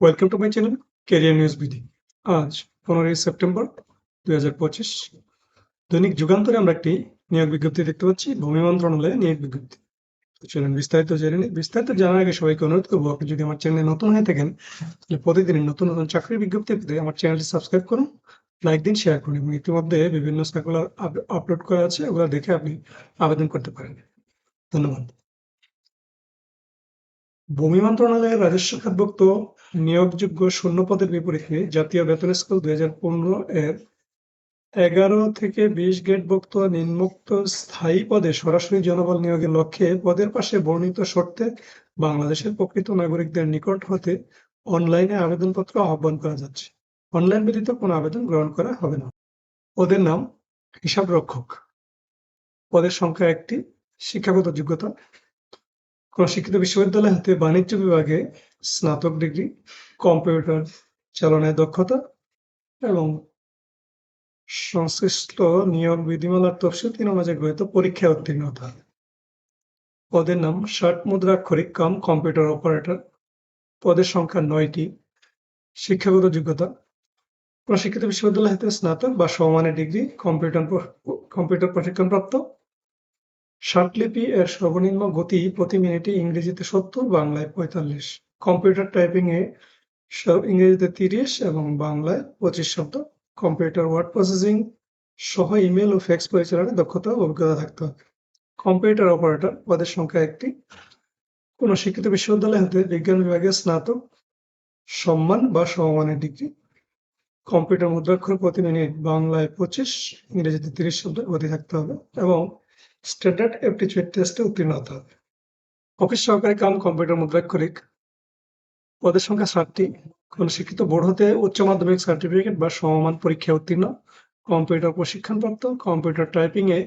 Welcome to my channel career news BD আজ পনেরোই September দুই হাজার পঁচিশ। দৈনিক যুগান্তরে আমরা একটি নিয়োগ বিজ্ঞপ্তি দেখতে পাচ্ছি, ভূমি মন্ত্রণালয়ে নিয়োগ বিজ্ঞপ্তি। চলুন বিস্তারিত জেনে নিই বিস্তারিত জানার আগে সবাইকে অনুরোধ করব, আপনি যদি আমার চ্যানেলে নতুন হয়ে থাকেন, তাহলে প্রতিদিন নতুন নতুন চাকরির বিজ্ঞপ্তি পেতে আমার চ্যানেলটি সাবস্ক্রাইব করুন, লাইক দিন শেয়ার করুন এবং ইতিমধ্যে বিভিন্ন সার্কুলার আপলোড করা আছে, ওগুলো দেখে আপনি আবেদন করতে পারেন। ধন্যবাদ। ভূমি মন্ত্রণালয়ের রাজস্ব খাতভুক্ত নিয়োগযোগ্য শূন্য পদের বিপরীতে জাতীয় বেতন স্কেল দুই হাজার পনেরো এর এগারো থেকে বিশ গ্রেডভুক্ত নিম্নোক্ত স্থায়ী পদে সরাসরি জনবল নিয়োগের লক্ষ্যে পদের পাশে বর্ণিত শর্তে বাংলাদেশের প্রকৃত নাগরিকদের নিকট হতে অনলাইনে আবেদনপত্র আহ্বান করা যাচ্ছে। অনলাইন ব্যতীত কোনো আবেদন গ্রহণ করা হবে না। পদের নাম হিসাব রক্ষক পদের সংখ্যা একটি। শিক্ষাগত যোগ্যতা শিক্ষিত বিশ্ববিদ্যালয় হতে বাণিজ্য বিভাগে স্নাতক ডিগ্রি, কম্পিউটার চালনায় দক্ষতা এবং সংশ্লিষ্ট নিয়োগ বিধিমালার তফসিল তিন অনুযায়ী গৃহীত পরীক্ষায় উত্তীর্ণ হতে হবে পদের নাম ষাট মুদ্রাক্ষরিক কাম কম্পিউটার অপারেটর। পদের সংখ্যা নয়টি। শিক্ষাগত যোগ্যতা। কোন শিক্ষিত বিশ্ববিদ্যালয় হতে স্নাতক বা সমমানের ডিগ্রি কম্পিউটার কম্পিউটার প্রশিক্ষণপ্রাপ্ত। ষাটলিপি এর সর্বনিম্ন গতি প্রতি মিনিটে ইংরেজিতে সত্তর, বাংলায় পঁয়তাল্লিশ। কম্পিউটার টাইপিং এ সব ইংরেজিতে তিরিশ এবং বাংলায় পঁচিশ শব্দ। কম্পিউটার ওয়ার্ড প্রসেসিং সহ ইমেল ও ফ্যাক্স পরিচালনায় দক্ষতা ও অভিজ্ঞতা থাকতে হবে। কম্পিউটার অপারেটর পদের সংখ্যা একটি। কোন শিক্ষিত বিশ্ববিদ্যালয় হতে বিজ্ঞান বিভাগে স্নাতক সম্মান বা সমমানের ডিগ্রি। কম্পিউটার মুদ্রাক্ষর প্রতি মিনিট বাংলায় পঁচিশ, ইংরেজিতে তিরিশ শব্দ গতি থাকতে হবে এবং স্ট্যান্ডার্ড অ্যাপটিচিউড টেস্টে উত্তীর্ণ হতে হবে। অফিস সহকারী কাম কম্পিউটার মুদ্রাক্ষরিক পদের সংখ্যা ষাটটি কোন শিক্ষিত বোর্ড হতে উচ্চ মাধ্যমিক সার্টিফিকেট বা সমমান পরীক্ষায় উত্তীর্ণ। কম্পিউটার প্রশিক্ষণপ্রাপ্ত কম্পিউটার টাইপিং এ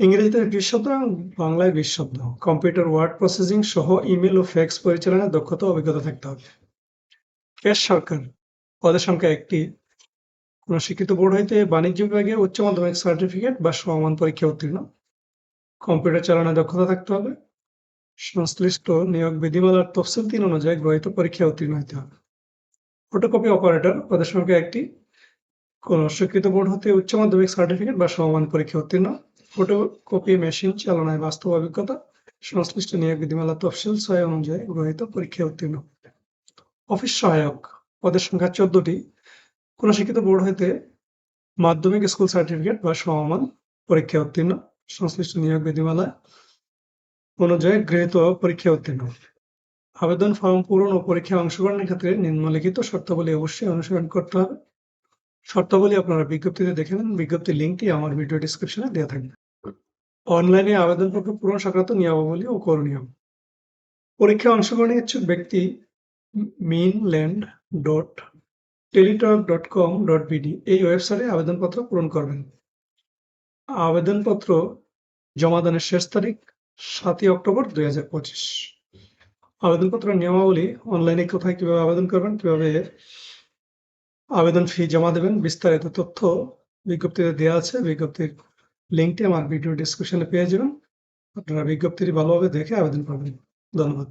ইংরেজিতে বিশ শব্দ এবং বাংলায় বিশ শব্দ। কম্পিউটার ওয়ার্ড প্রসেসিং সহ ইমেল ও ফ্যাক্স পরিচালনায় দক্ষতা অভিজ্ঞতা থাকতে হবে। ক্যাশ সরকার, পদের সংখ্যা একটি। কোন শিক্ষিত বোর্ড হইতে বাণিজ্য বিভাগে উচ্চ মাধ্যমিক সার্টিফিকেট বা সমমান পরীক্ষা উত্তীর্ণ। কম্পিউটার চালানোর দক্ষতা থাকতে হবে। সংশ্লিষ্ট নিয়োগ বিধিমালার তফসিল তিন অনুযায়ী গ্রহীত পরীক্ষায় উত্তীর্ণ হতে হবে। ফটোকপি অপারেটর পদের সংখ্যা একটি। কোন স্বীকৃত বোর্ড হতে উচ্চ মাধ্যমিক সার্টিফিকেট বা সমমান পরীক্ষা উত্তীর্ণ। ফটোকপি মেশিন চালনায় বাস্তব অভিজ্ঞতা। সংশ্লিষ্ট নিয়োগ বিধিমালা তফসিল ছয় অনুযায়ী গ্রহীত পরীক্ষায় উত্তীর্ণ। অফিস সহায়ক পদের সংখ্যা চোদ্দটি। কোন শিক্ষিত বোর্ড হইতে মাধ্যমিক স্কুল সার্টিফিকেট বা সমমান পরীক্ষা উত্তীর্ণ। সংশ্লিষ্ট নিয়োগ বিধিমালা অনুযায়ী গৃহীত পরীক্ষা উত্তীর্ণ। আবেদন ফর্ম পূরণ ও পরীক্ষায় অংশগ্রহণের ক্ষেত্রে নিম্নলিখিত শর্তাবলী অবশ্যই অনুসরণ করতে হবে। শর্তাবলী আপনারা বিজ্ঞপ্তিতে দেখে নেন। বিজ্ঞপ্তির লিঙ্কটি আমার ভিডিও ডিসক্রিপশনে দেওয়া থাকবে। অনলাইনে আবেদনপত্র পূরণ সংক্রান্ত নিয়মাবলী ও করণীয়। পরীক্ষায় অংশগ্রহণের ইচ্ছুক ব্যক্তি মিনল্যান্ড dot Teletalk dot com dot এই ওয়েবসাইটে আবেদনপত্র পূরণ করবেন। আবেদনপত্র জমাদানের শেষ তারিখ সাতই অক্টোবর দুই হাজার পঁচিশ। আবেদনপত্র নিয়মাবলী অনলাইনে কোথায় কীভাবে আবেদন করবেন, কীভাবে আবেদন ফি জমা দেবেন, বিস্তারিত তথ্য বিজ্ঞপ্তিতে দেওয়া আছে। বিজ্ঞপ্তির লিঙ্কটি আমার ভিডিও ডিসক্রিপশনে পেয়ে যাবেন। আপনারা বিজ্ঞপ্তিটি ভালোভাবে দেখে আবেদন করবেন। ধন্যবাদ।